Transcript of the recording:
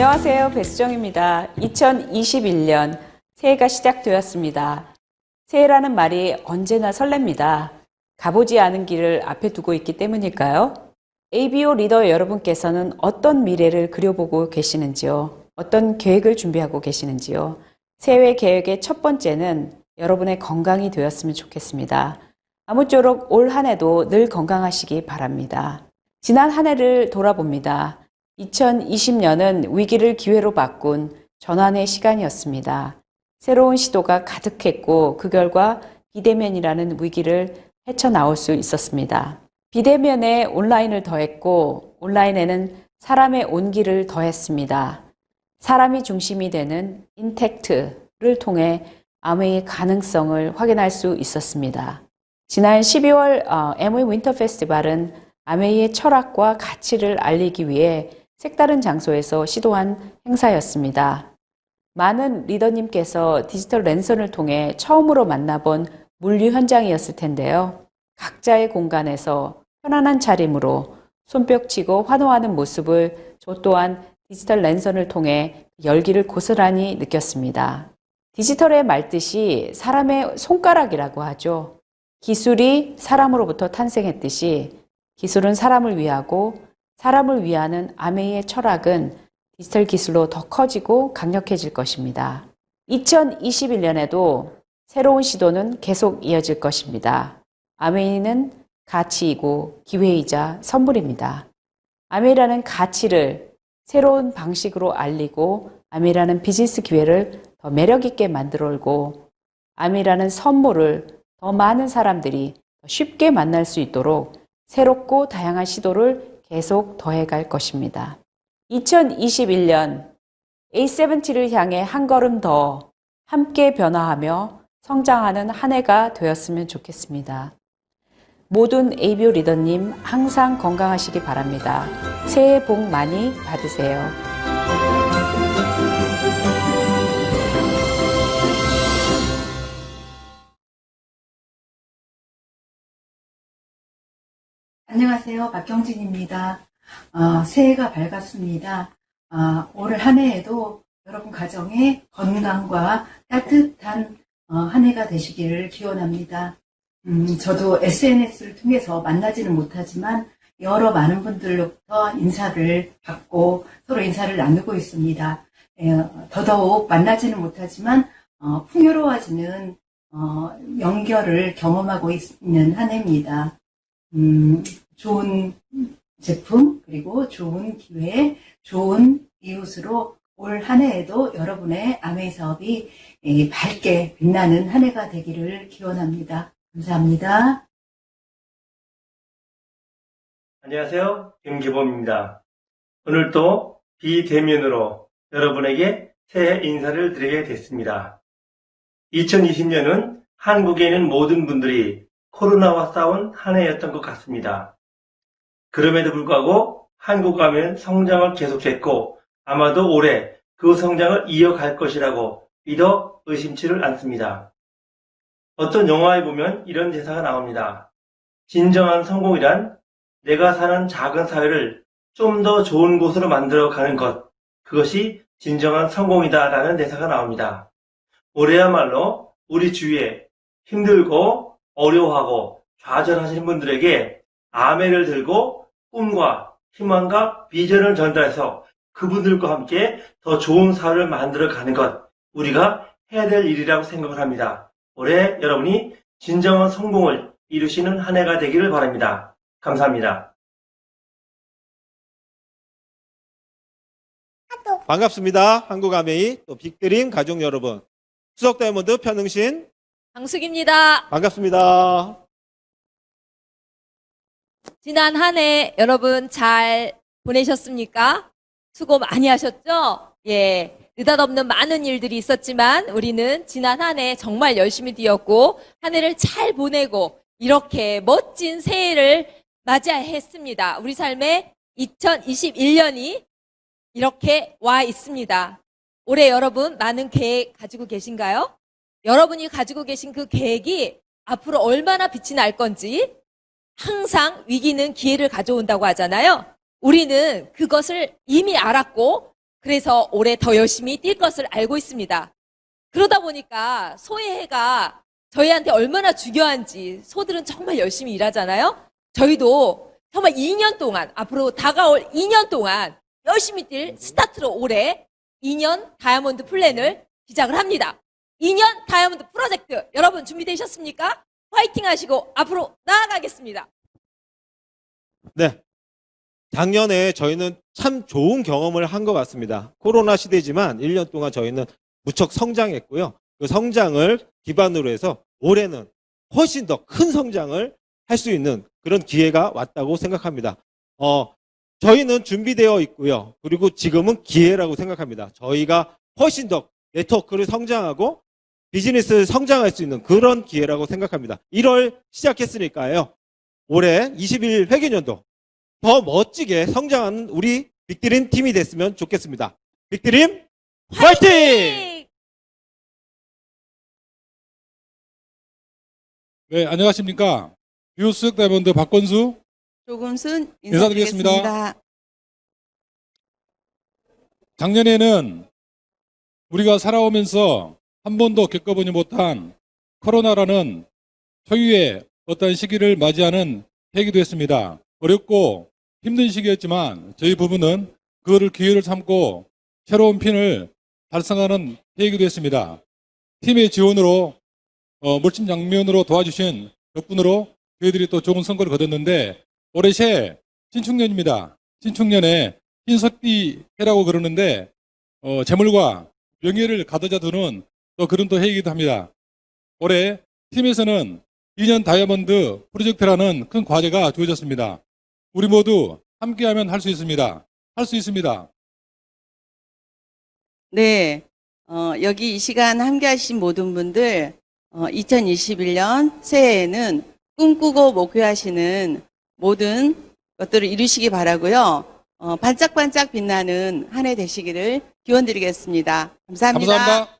안녕하세요. 배수정입니다. 2021년 새해가 시작되었습니다. 새해라는 말이 언제나 설렙니다. 가보지 않은 길을 앞에 두고 있기 때문일까요? ABO 리더 여러분께서는 어떤 미래를 그려보고 계시는지요? 어떤 계획을 준비하고 계시는지요? 새해 계획의 첫 번째는 여러분의 건강이 되었으면 좋겠습니다. 아무쪼록 올 한 해도 늘 건강하시기 바랍니다. 지난 한 해를 돌아봅니다. 2020년은 위기를 기회로 바꾼 전환의 시간이었습니다. 새로운 시도가 가득했고 그 결과 비대면이라는 위기를 헤쳐나올 수 있었습니다. 비대면에 온라인을 더했고 온라인에는 사람의 온기를 더했습니다. 사람이 중심이 되는 인텍트를 통해 암웨이의 가능성을 확인할 수 있었습니다. 지난 12월 어, MV 윈터 페스티벌은 아메이의 철학과 가치를 알리기 위해 색다른 장소에서 시도한 행사였습니다. 많은 리더님께서 디지털 랜선을 통해 처음으로 만나본 물류 현장이었을 텐데요. 각자의 공간에서 편안한 차림으로 손뼉치고 환호하는 모습을 저 또한 디지털 랜선을 통해 열기를 고스란히 느꼈습니다. 디지털의 말뜻이 사람의 손가락이라고 하죠. 기술이 사람으로부터 탄생했듯이 기술은 사람을 위하고 사람을 위하는 아메이의 철학은 디지털 기술로 더 커지고 강력해질 것입니다. 2021년에도 새로운 시도는 계속 이어질 것입니다. 아메이는 가치이고 기회이자 선물입니다. 아메이라는 가치를 새로운 방식으로 알리고 아메이라는 비즈니스 기회를 더 매력있게 만들어 올고 아메이라는 선물을 더 많은 사람들이 쉽게 만날 수 있도록 새롭고 다양한 시도를 계속 더해갈 것입니다. 2021년 A70를 향해 한 걸음 더 함께 변화하며 성장하는 한 해가 되었으면 좋겠습니다. 모든 ABO 리더님 항상 건강하시기 바랍니다. 새해 복 많이 받으세요. 안녕하세요. 박경진입니다. 어, 새해가 밝았습니다. 어, 올 한 해에도 여러분 가정의 건강과 따뜻한 어, 한 해가 되시기를 기원합니다. 음, 저도 SNS를 통해서 만나지는 못하지만 여러 많은 분들로부터 인사를 받고 서로 인사를 나누고 있습니다. 에, 더더욱 만나지는 못하지만 어, 풍요로워지는 어, 연결을 경험하고 있는 한 해입니다. 음, 좋은 제품, 그리고 좋은 기회, 좋은 이웃으로 올 한 해에도 여러분의 아메이 사업이 예, 밝게 빛나는 한 해가 되기를 기원합니다. 감사합니다. 안녕하세요. 김기범입니다. 오늘 또 비대면으로 여러분에게 새해 인사를 드리게 됐습니다. 2020년은 한국에 있는 모든 분들이 코로나와 싸운 한 해였던 것 같습니다. 그럼에도 불구하고 한국 가면 성장을 계속했고 아마도 올해 그 성장을 이어갈 것이라고 믿어 의심치를 않습니다. 어떤 영화에 보면 이런 대사가 나옵니다. 진정한 성공이란 내가 사는 작은 사회를 좀 더 좋은 곳으로 만들어 가는 것, 그것이 진정한 성공이다 라는 대사가 나옵니다. 올해야말로 우리 주위에 힘들고 어려워하고 좌절하시는 분들에게 아멘을 들고 꿈과 희망과 비전을 전달해서 그분들과 함께 더 좋은 사회를 만들어 가는 것, 우리가 해야 될 일이라고 생각을 합니다. 올해 여러분이 진정한 성공을 이루시는 한 해가 되기를 바랍니다. 감사합니다. 반갑습니다. 한국 아메이 또 빅드림 가족 여러분. 수석 다이아몬드 편흥신 강숙입니다. 반갑습니다. 지난 한 해 여러분 잘 보내셨습니까? 수고 많이 하셨죠? 예. 느닷없는 많은 일들이 있었지만 우리는 지난 한 해 정말 열심히 뛰었고 한 해를 잘 보내고 이렇게 멋진 새해를 맞이했습니다. 우리 삶에 2021년이 이렇게 와 있습니다. 올해 여러분 많은 계획 가지고 계신가요? 여러분이 가지고 계신 그 계획이 앞으로 얼마나 빛이 날 건지 항상 위기는 기회를 가져온다고 하잖아요. 우리는 그것을 이미 알았고 그래서 올해 더 열심히 뛸 것을 알고 있습니다. 그러다 보니까 소의 해가 저희한테 얼마나 중요한지 소들은 정말 열심히 일하잖아요. 저희도 정말 2년 동안 앞으로 다가올 2년 동안 열심히 뛸 스타트로 올해 2년 다이아몬드 플랜을 시작을 합니다. 2년 다이아몬드 프로젝트 여러분 준비되셨습니까? 화이팅 하시고 앞으로 나아가겠습니다. 네. 작년에 저희는 참 좋은 경험을 한 것 같습니다. 코로나 시대지만 1년 동안 저희는 무척 성장했고요. 그 성장을 기반으로 해서 올해는 훨씬 더 큰 성장을 할 수 있는 그런 기회가 왔다고 생각합니다. 어, 저희는 준비되어 있고요. 그리고 지금은 기회라고 생각합니다. 저희가 훨씬 더 네트워크를 성장하고 비즈니스를 성장할 수 있는 그런 기회라고 생각합니다. 1월 시작했으니까요. 올해 21 회계년도 더 멋지게 성장하는 우리 빅드림 팀이 됐으면 좋겠습니다. 빅드림 화이팅! 네, 안녕하십니까. 뉴스 다이몬드 박건수. 조금순 인사드리겠습니다. 인사드리겠습니다. 작년에는 우리가 살아오면서 한 번도 겪어보지 못한 코로나라는 초유의 어떤 시기를 맞이하는 해기도 했습니다. 어렵고 힘든 시기였지만 저희 부부는 그거를 기회를 삼고 새로운 핀을 달성하는 해기도 했습니다. 팀의 지원으로 어, 물심 장면으로 도와주신 덕분으로 저희들이 또 좋은 성과를 거뒀는데 올해 새 신축년입니다. 신축년에 흰소띠 해라고 그러는데 어, 재물과 명예를 가져다 두는 또 그런 또 해이기도 합니다. 올해 팀에서는 2년 다이아몬드 프로젝트라는 큰 과제가 주어졌습니다. 우리 모두 함께하면 할 수 있습니다. 할 수 있습니다. 네, 어, 여기 이 시간 함께하신 모든 분들, 어, 2021년 새해에는 꿈꾸고 목표하시는 모든 것들을 이루시기 바라고요. 어, 반짝반짝 빛나는 한 해 되시기를 기원드리겠습니다 감사합니다. 감사합니다.